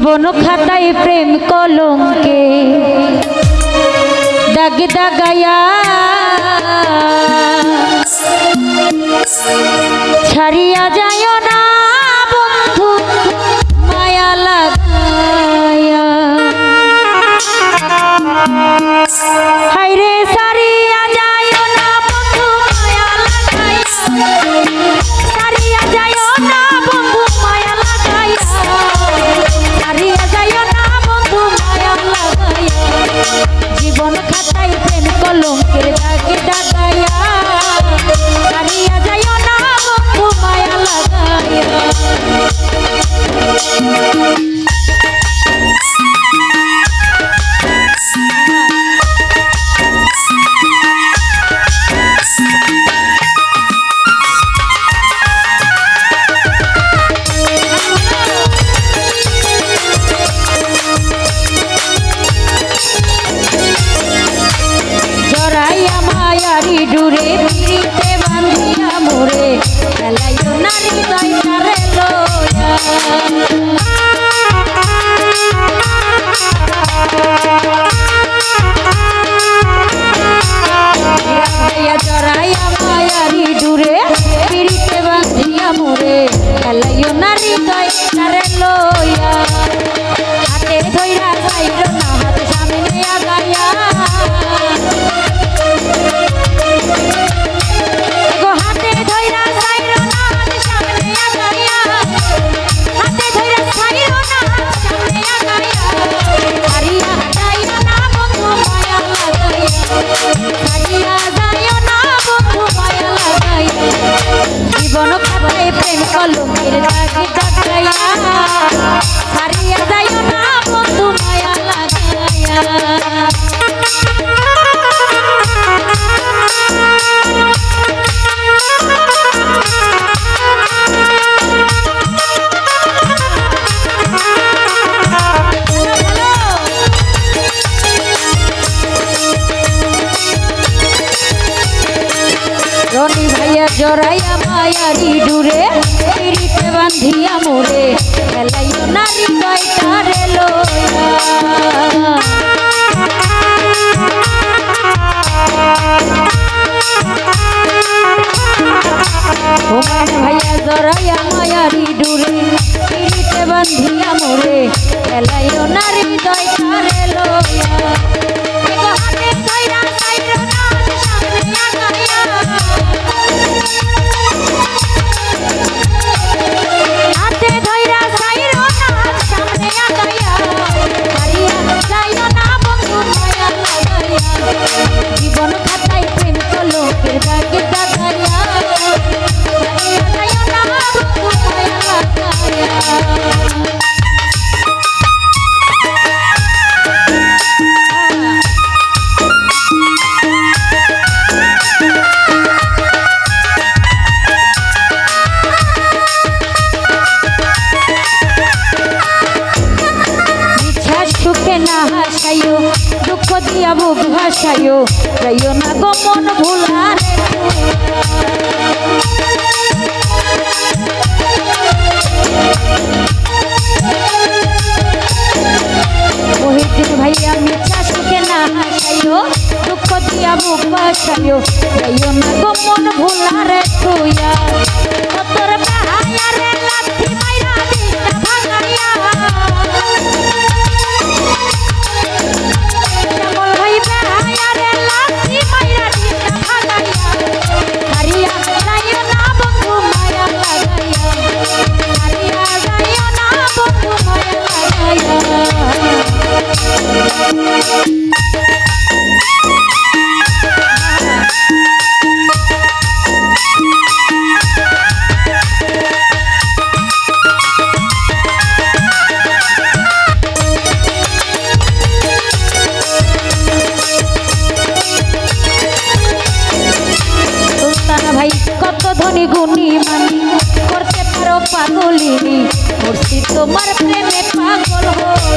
জীবন খাতায় প্রেম কলঙ্কে। দাগ দাগায়া ছাড়িয়া যায় না বাড়ি ডুরে পিড়িতে বান্ধিয়া মোরে। খেলাইও নারী দয়ারে লয়া জড়াইয়া মায়ারি ডুরে পিড়িতে বান্ধিয়া মোরে খেলাইও নারী কয়টারে লইয়া। ভাইয়া জড়াইয়া মায়ারি ডুরে পিড়িতে বান্ধিয়া মোরে খেলাইও নারী দিয়া বুক ভাসাইও যাইও না গো মন ভুলার গুণী গুণী করতে পারো পাগলিনি। করছি তোমার প্রেমে পাগল হয়ে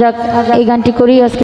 যাক এই গানটি করি আজকে।